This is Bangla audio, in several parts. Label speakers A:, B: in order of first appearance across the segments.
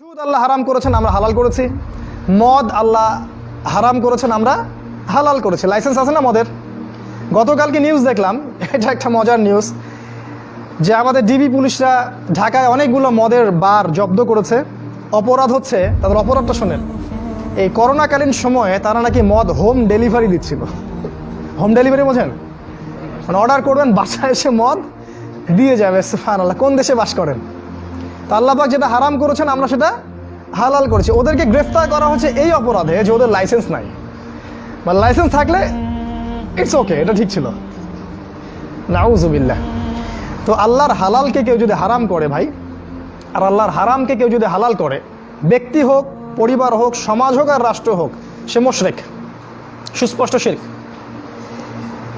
A: সুদ আল্লাহ হারাম করেছেন, আমরা হালাল করেছি। মদ আল্লাহ হারাম করেছেন, আমরা হালাল করেছি। লাইসেন্স আছে না মদের? গতকালকে নিউজ দেখলাম, এটা একটা মজার নিউজ যে আমাদের ডিবি পুলিশরা ঢাকায় অনেকগুলো মদের বার জব্দ করেছে। অপরাধ হচ্ছে, তাদের অপরাধটা শোনেন, এই করোনাকালীন সময়ে তারা নাকি মদ হোম ডেলিভারি দিচ্ছিল। হোম ডেলিভারি বোঝেন? মানে অর্ডার করবেন, বাসায় এসে মদ দিয়ে যাবে সুফান আল্লাহ কোন দেশে বাস করেন? তা আল্লাহবাক যেটা হারাম করেছেন, আমরা সেটা হালাল করেছি। ওদেরকে গ্রেফতার করা হচ্ছে এই অপরাধে যে ওদের লাইসেন্স নাই। বা লাইসেন্স থাকলে ইটস ওকে এটা ঠিক ছিল। নাউজুবিল্লাহ। তো আল্লাহর হালালকে কেউ যদি হারাম করে ভাই, আর আল্লাহর হারামকে কেউ যদি হালাল করে, ব্যক্তি হোক, পরিবার হোক, সমাজ হোক আর রাষ্ট্র হোক, সে মোশরেক, সুস্পষ্ট শিরিক।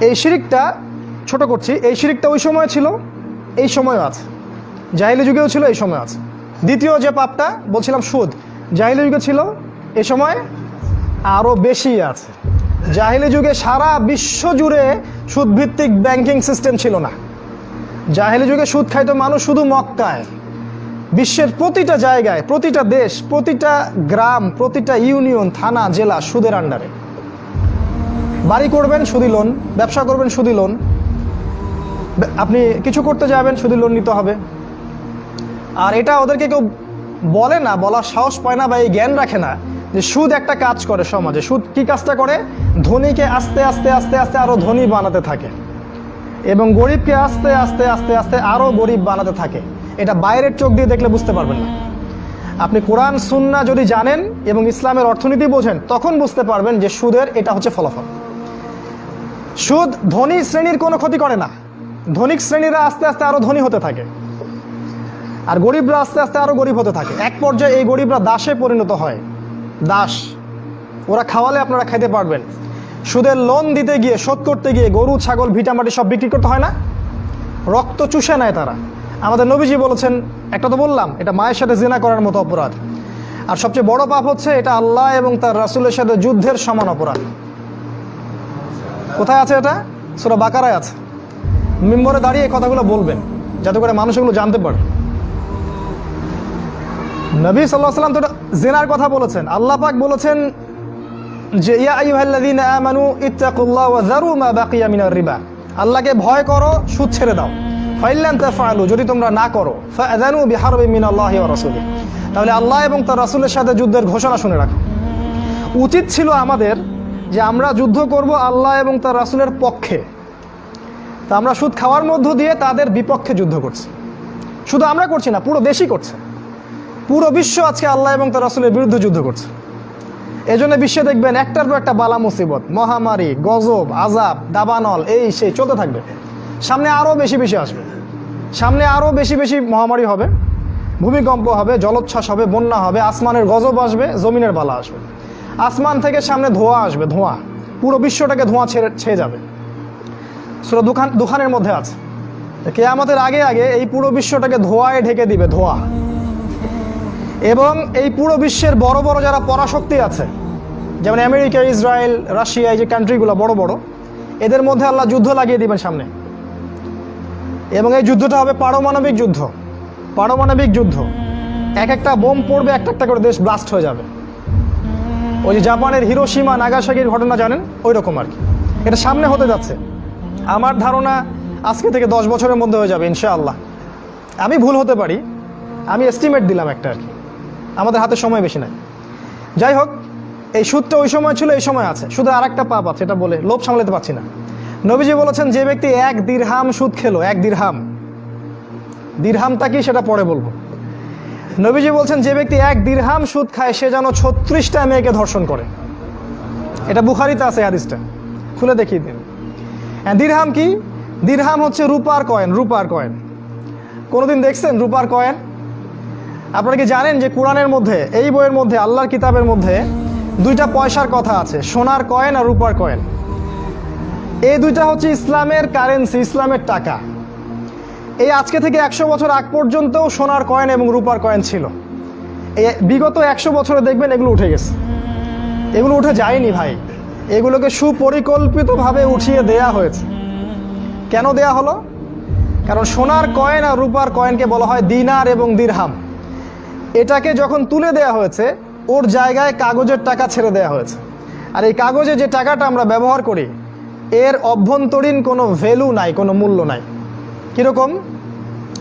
A: এই শিরিকটা ছোট করছি, এই শিরিকটা ওই সময় ছিল, এই সময়ও আছে। জাহিলি যুগেও ছিল এই সময় আছে দ্বিতীয় যে পাপটা, বলছিলাম সুদ, জাহিলি যুগে ছিল, এ সময় আরও বেশি আছে। জাহিলি যুগে সারা বিশ্ব জুড়ে সুদভিত্তিক ব্যাংকিং সিস্টেম ছিল না। জাহেলি যুগে সুদ খাইতো মানুষ শুধু মক্কায়। বিশ্বের প্রতিটা জায়গায়, প্রতিটা দেশ, প্রতিটা গ্রাম, প্রতিটা ইউনিয়ন, থানা, জেলা সুদের আন্ডারে। বাড়ি করবেন, সুদি লোন, ব্যবসা করবেন, সুদি লোন। আপনি কিছু করতে যাবেন, সুদি লোন নিতে হবে। আর এটা ওদেরকে কেউ বলে না, বলার সাহস পায় না বা এই জ্ঞান রাখে না যে সুদ একটা কাজ করে সমাজে। সুদ কি কাজটা করে? ধনীকে আস্তে আস্তে আস্তে আস্তে আরও ধনী বানাতে থাকে এবং গরিবকে আস্তে আস্তে আস্তে আস্তে আরও গরিব বানাতে থাকে। এটা বাইরের চোখ দিয়ে দেখলে বুঝতে পারবেন না। আপনি কোরআন, সুন্না যদি জানেন এবং ইসলামের অর্থনীতি বোঝেন, তখন বুঝতে পারবেন যে সুদের এটা হচ্ছে ফলাফল। সুদ ধনী শ্রেণির কোনো ক্ষতি করে না। ধনিক শ্রেণীরা আস্তে আস্তে আরও ধনী হতে থাকে। আর গরিবরা আস্তে আস্তে আরও গরিব হতে থাকে। এক পর্যায়ে এই গরিবরা দাসে পরিণত হয়। দাস। ওরা খাওয়ালে আপনারা খাইতে পারবেন। সুদের লোন দিতে গিয়ে, শোধ করতে গিয়ে গরু, ছাগল ভিটামাটি সব বিক্রি করতে হয় না? রক্ত চুষে নেয় তারা। আমাদের নবীজি বলেছেন, একটা তো বললাম, এটা মায়ের সাথে জেনা করার মতো অপরাধ। আর সবচেয়ে বড় পাপ হচ্ছে, এটা আল্লাহ এবং তার রাসুলের সাথে যুদ্ধের সমান অপরাধ। কোথায় আছে এটা? সুরা বাকারায় আছে। মিম্বরে দাঁড়িয়ে কথাগুলো বলবেন, যাতে করে মানুষগুলো জানতে পারে। নবী সাল্লাহ সাল্লাম তো জেনার কথা বলেছেন। আল্লাহ পাক বলেছেন যে রিবা। আল্লাহকে ভয় করো, সুদ ছেড়ে দাও। ফাইল্লান যদি তোমরা না করো ফাআযানু বিহারবি তাহলে আল্লাহ এবং তার রাসূলের সাথে যুদ্ধের ঘোষণা শুনে রাখো। উচিত ছিল আমাদের যে, আমরা যুদ্ধ করব আল্লাহ এবং তার রাসূলের পক্ষে। তা আমরা সুদ খাওয়ার মধ্য দিয়ে তাদের বিপক্ষে যুদ্ধ করছি। শুধু আমরা করছি না, পুরো দেশই করছে। পুরো বিশ্ব আজকে আল্লাহ এবং তার রাসূলের বিরুদ্ধে যুদ্ধ করছে। এই এজন্য বিশ্বে দেখবেন একটার পর একটা বালা মুসিবত, মহামারী, গজব আজাব দাবানল, এই সেই চলতে থাকবে। সামনে আরও বেশি বেশি আসবে। সামনে আরও বেশি বেশি মহামারী হবে, ভূমিকম্প হবে, জলোচ্ছ্বাস হবে, বন্যা হবে, আসমানের গজব আসবে, জমিনের বালা আসবে। আসমান থেকে সামনে ধোঁয়া আসবে, ধোঁয়া। পুরো বিশ্বটাকে ধোঁয়া ছেড়ে ছেয়ে যাবে। সুরা দুখান দুখানের মধ্যে আছে। কেয়ামতের আগে আগে এই পুরো বিশ্বটাকে ধোঁয়ায় ঢেকে দিবে, ধোঁয়া। এবং এই পুরো বিশ্বের বড় বড় যারা পরাশক্তি আছে, যেমন আমেরিকা, ইসরায়েল, রাশিয়া, এই যে কান্ট্রিগুলো বড় বড়, এদের মধ্যে আল্লাহ যুদ্ধ লাগিয়ে দিবেন সামনে। এবং এই যুদ্ধটা হবে পারমাণবিক যুদ্ধ। পারমাণবিক যুদ্ধ। এক একটা বোম পড়বে একটা একটা করে দেশ ব্লাস্ট হয়ে যাবে। ওই যে জাপানের হিরোসীমা নাগাসাকির ঘটনা জানেন? ওই রকম আর কি। এটা সামনে হতে যাচ্ছে। আমার ধারণা আজকে থেকে দশ বছরের মধ্যে হয়ে যাবে, ইনশাআল্লাহ। আমি ভুল হতে পারি। আমি এস্টিমেট দিলাম একটা আর কি। আমাদের হাতে সময় বেশি নাই। যাই হোক, এই সুদটা ওই সময় ছিল, এই সময় আছে। শুধু আর একটা পাপ আছে, এটা বলে লোভ সামলাতে পারছি না। নবীজি বলেছেন, যে ব্যক্তি এক দিরহাম সুদ খেলো, এক দিরহাম। দিরহামটা কি সেটা পরে বলব। নবীজি বলছেন, যে ব্যক্তি এক দিরহাম সুদ খায়, সে যেন ছত্রিশটা মেয়েকে ধর্ষণ করে। এটা বুখারিতে আছে হাদিসটা। খুলে দেখিয়ে দিন। দিরহাম কি? দিরহাম হচ্ছে রূপার কয়েন রূপার কয়েন। কোনোদিন দেখছেন রূপার কয়েন? আপনারা কি জানেন যে কোরআনের মধ্যে, এই বইয়ের মধ্যে, আল্লাহর কিতাবের মধ্যে দুইটা পয়সার কথা আছে, সোনার কয়েন আর রূপার কয়েন? এই দুইটা হচ্ছে ইসলামের কারেন্সি, ইসলামের টাকা। এই আজকে থেকে একশো বছর আগ পর্যন্তও সোনার কয়েন এবং রূপার কয়েন ছিল। এই বিগত একশো বছরে দেখবেন এগুলো উঠে গেছে। এগুলো উঠে যায়নি ভাই। এগুলোকে সুপরিকল্পিতভাবে উঠিয়ে দেয়া হয়েছে। কেন দেয়া হলো? কারণ সোনার কয়েন আর রূপার কয়েনকে বলা হয় দিনার এবং দিরহাম। এটাকে যখন তুলে দেয়া হয়েছে, ওর জায়গায় কাগজের টাকা ছেড়ে দেয়া হয়েছে। আর এই কাগজে যে টাকাটা আমরা ব্যবহার করি, এর অভ্যন্তরীণ কোনো ভ্যালু নাই, কোনো মূল্য নাই। কীরকম?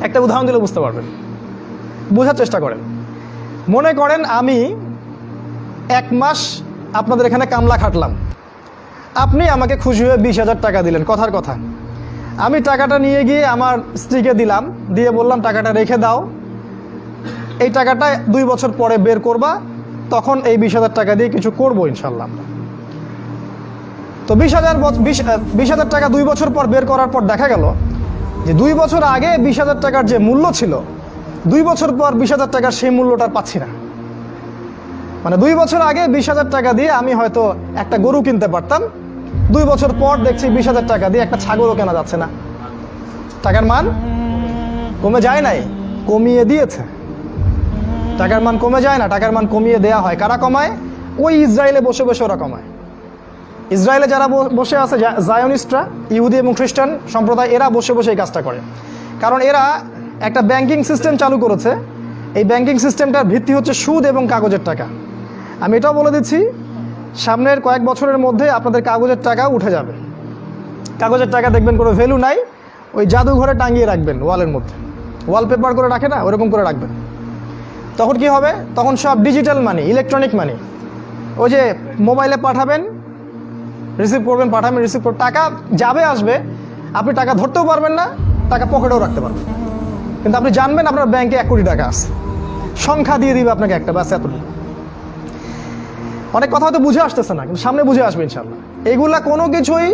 A: একটা উদাহরণ দিলে বুঝতে পারবেন। বোঝার চেষ্টা করেন। মনে করেন আমি এক মাস আপনাদের এখানে কামলা খাটলাম। আপনি আমাকে খুশি হয়ে বিশ হাজার টাকা দিলেন, কথার কথা। আমি টাকাটা নিয়ে গিয়ে আমার স্ত্রীকে দিলাম, দিয়ে বললাম, টাকাটা রেখে দাও। এই টাকাটা দুই বছর পরে বের করবা, তখন এই বিশ হাজার টাকা দিয়ে কিছু করব ইনশাল্লাহ। তো বিশ হাজার বিশ হাজার টাকা দুই বছর পর বের করার পর দেখা গেল যে দুই বছর আগে বিশ হাজার টাকার যে মূল্য ছিল, দুই বছর পর বিশ হাজার টাকার সেই মূল্যটা পাচ্ছি না। মানে দুই বছর আগে বিশ হাজার টাকা দিয়ে আমি হয়তো একটা গরু কিনতে পারতাম, দুই বছর পর দেখছি বিশ হাজার টাকা দিয়ে একটা ছাগলও কেনা যাচ্ছে না। টাকার মান কমে যায় নাই, কমিয়ে দিয়েছে। টাকার মান কমে যায় না, টাকার মান কমিয়ে দেয়া হয়। কারা কমায়? ওই ইসরায়েলে বসে বসে ওরা কমায়। ইসরায়েলে যারা বসে আছে জায়নিস্টরা, ইহুদি এবং খ্রিস্টান সম্প্রদায়, এরা বসে বসে এই কাজটা করে। কারণ এরা একটা ব্যাংকিং সিস্টেম চালু করেছে। এই ব্যাংকিং সিস্টেমটার ভিত্তি হচ্ছে সুদ এবং কাগজের টাকা। আমি এটাও বলে দিচ্ছি, সামনের কয়েক বছরের মধ্যে আপনাদের কাগজের টাকা উঠে যাবে। কাগজের টাকা দেখবেন কোনো ভ্যালু নাই, ওই জাদুঘরে টাঙিয়ে রাখবেন ওয়ালের মধ্যে। ওয়ালপেপার করে রাখে না, ওরকম করে রাখবেন। তখন কি হবে? তখন সব ডিজিটাল মানি ইলেকট্রনিক মানি ওই যে মোবাইলে পাঠাবেন রিসিভ করবেন, পাঠাবেন রিসিভ করবেন টাকা যাবে, আসবে। আপনি টাকা ধরতেও পারবেন না, টাকা পকেটেও রাখতে পারবেন। কিন্তু আপনি জানবেন আপনার ব্যাংকে এক কোটি টাকা আছে। সংখ্যা দিয়ে দিবে আপনাকে একটা, ব্যাস এত অনেক কথা হয়তো বুঝে আসতেছে না, কিন্তু সামনে বুঝে আসবে ইনশাল্লাহ এগুলা কোনো কিছুই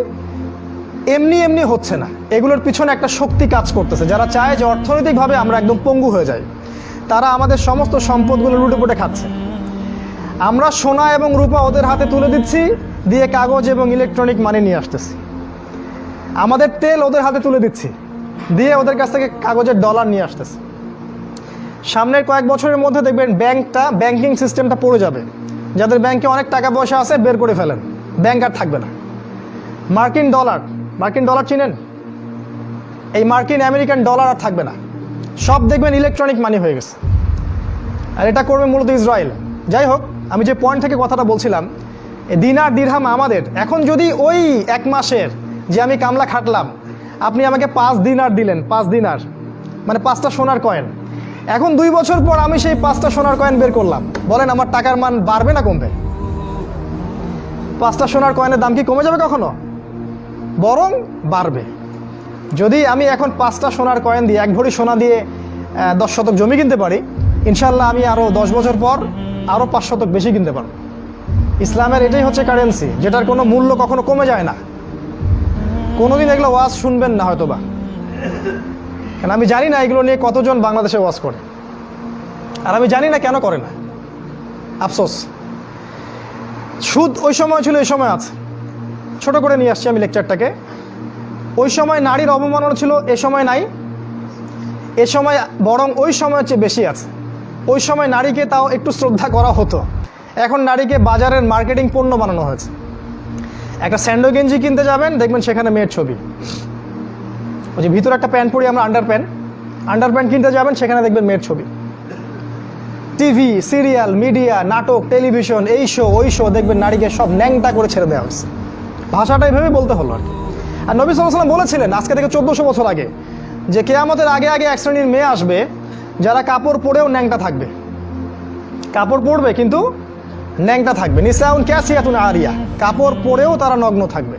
A: এমনি এমনি হচ্ছে না। এগুলোর পিছনে একটা শক্তি কাজ করতেছে। যারা চায় যে অর্থনৈতিকভাবে আমরা একদম পঙ্গু হয়ে যাই। তারা আমাদের সমস্ত সম্পদগুলো লুটে পুটে খাচ্ছে। আমরা সোনা এবং রূপা ওদের হাতে তুলে দিচ্ছি, দিয়ে কাগজ এবং ইলেকট্রনিক মানি নিয়ে আসতেছি। আমাদের তেল ওদের হাতে তুলে দিচ্ছি, দিয়ে ওদের কাছ থেকে কাগজের ডলার নিয়ে আসতেছি। সামনের কয়েক বছরের মধ্যে দেখবেন ব্যাংকটা ব্যাংকিং সিস্টেমটা পড়ে যাবে। যাদের ব্যাংকে অনেক টাকা পয়সা আছে, বের করে ফেলেন। ব্যাংক আর থাকবে না। মার্কিন ডলার মার্কিন ডলার চিনেন? এই মার্কিন আমেরিকান ডলার আর থাকবে না। সব দেখবেন ইলেকট্রনিক মানি হয়ে গেছে। আর এটা করবে মূলত ইসরায়েল। যাই হোক, আমি যে পয়েন্ট থেকে কথাটা বলছিলাম দিনার দিরহাম আমাদের। এখন যদি ওই এক মাসের যে আমি কামলা খাটলাম, আপনি আমাকে পাঁচ দিনার দিলেন, পাঁচ দিনার মানে পাঁচটা সোনার কয়েন এখন দুই বছর পর আমি সেই পাঁচটা সোনার কয়েন বের করলাম। বলেন, আমার টাকার মান বাড়বে না কমবে? পাঁচটা সোনার কয়েনের দাম কি কমে যাবে কখনো? বরং বাড়বে। যদি আমি এখন পাঁচটা সোনার কয়েন দিয়ে, এক ভরি সোনা দিয়ে দশ শতক জমি কিনতে পারি ইনশাল্লাহ আমি আরও দশ বছর পর আরও পাঁচ শতক বেশি কিনতে পারব। ইসলামের এটাই হচ্ছে কারেন্সি যেটার কোনো মূল্য কখনো কমে যায় না। কোনোদিন এগুলো ওয়াজ শুনবেন না হয়তো বা কারণ আমি জানি না এগুলো নিয়ে কতজন বাংলাদেশে ওয়াজ করে। আর আমি জানি না কেন করে না। আফসোস। সুদ ওই সময় ছিল, এই সময় আছে। ছোট করে নিয়ে আসছি আমি লেকচারটাকে ওই সময় নারীর অবমাননা ছিল, এ সময় নাই। এ সময় বরং ওই সময়ের চেয়ে বেশি আছে। ওই সময় নারীকে তাও একটু শ্রদ্ধা করা হতো। এখন নারীকে বাজারের মার্কেটিং পণ্য বানানো হয়েছে। একটা স্যান্ডো গেঞ্জি কিনতে যাবেন, দেখবেন সেখানে মেয়ের ছবি। ওই যে ভিতরে একটা প্যান্ট পরি, আমরা আন্ডার প্যান্ট আন্ডার প্যান্ট কিনতে যাবেন, সেখানে দেখবেন মেয়ের ছবি। টিভি, সিরিয়াল, মিডিয়া, নাটক, টেলিভিশন, এই শো ওই শো দেখবেন নারীকে সব ন্যাংটা করে ছেড়ে দেওয়া হয়েছে। ভাষাটা এভাবে বলতে হলো আর কি। আর নবী সাল্লাম বলেছিলেন আজকে থেকে চোদ্দশো বছর আগে যে কেয়ামতের আগে আগে এক শ্রেণির মেয়ে আসবে যারা কাপড় পরেও ন্যাংটা থাকবে। কাপড় পরবে কিন্তু ন্যাংটা থাকবে। নিসাউন ক্যাসিয়াতুন আরিয়া। কাপড় পরেও তারা নগ্ন থাকবে।